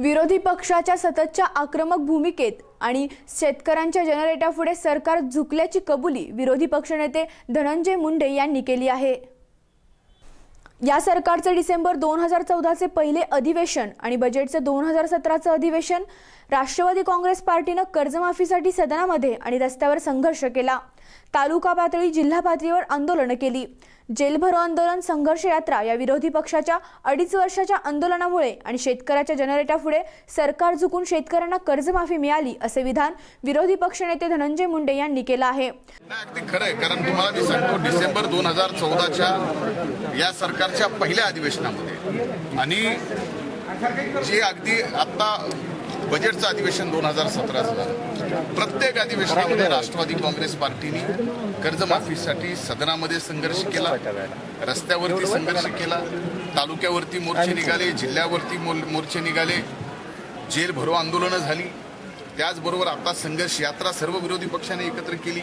विरोधी पक्षाच्या सततच्या आक्रमक भूमिकेत आणि शेतकऱ्यांच्या जनरेटापुढे सरकार झुकल्याची कबुली विरोधी पक्षनेते धनंजय मुंडे यांनी केली आहे. या सरकारचे डिसेंबर दोन हजार चौदाचे पहिले अधिवेशन आणि बजेटचे दोन हजार सतराचं अधिवेशन राष्ट्रवादी काँग्रेस पार्टीनं कर्जमाफीसाठी सदनामध्ये आणि रस्त्यावर संघर्ष केला. तालुका पातळी जिल्हा पातळीवर आंदोलनं केली. जेलभरो आंदोलन संघर्ष यात्रा या विरोधी पक्षाच्या अडीच वर्षाच्या आंदोलनामुळे आणि शेतकऱ्याच्या जनरेटापुढे सरकार झुकून शेतकऱ्यांना कर्जमाफी मिळाली असे विधान विरोधी पक्षनेते धनंजय मुंडे यांनी केलं आहे. अगदी खरं आहे. कारण तुम्हाला मी सांगतो डिसेंबर दोन हजार चौदाच्या या सरकारच्या पहिल्या अधिवेशनामध्ये आणि जे अगदी आता बजेटचं अधिवेशन दोन हजार सतराचं झालं. प्रत्येक अधिवेशनामध्ये राष्ट्रवादी काँग्रेस पार्टीने कर्जमाफीसाठी सदनामध्ये संघर्ष केला रस्त्यावरती संघर्ष केला तालुक्यावरती मोर्चे निघाले जिल्ह्यावरती मोल- मोर्चे निघाले जेल भरो आंदोलनं झाली. त्याचबरोबर आता संघर्ष यात्रा सर्व विरोधी पक्षाने एकत्र केली.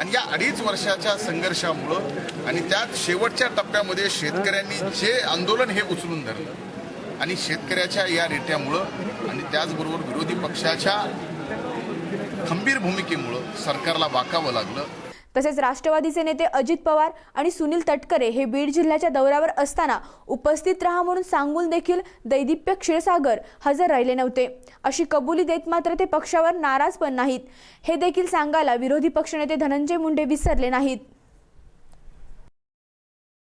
आणि या अडीच वर्षाच्या संघर्षामुळं आणि त्यात शेवटच्या टप्प्यामध्ये शेतकऱ्यांनी जे आंदोलन हे उचलून धरलं आणि शेतकऱ्याच्या या रेट्यामुळं आणि त्याचबरोबर विरोधी पक्षाच्या खंबीर भूमिकेमुळं सरकारला वाकावं लागलं. तसेच राष्ट्रवादीचे नेते अजित पवार आणि सुनील तटकरे हे बीड जिल्ह्याच्या दौऱ्यावर असताना उपस्थित राहा म्हणून सांगून देखील दैदिप्य क्षीरसागर हजर राहिले नव्हते. अशी कबुली देत मात्र ते पक्षावर नाराज पण नाहीत. हे देखील सांगायला विरोधी पक्षनेते धनंजय मुंडे विसरले नाहीत.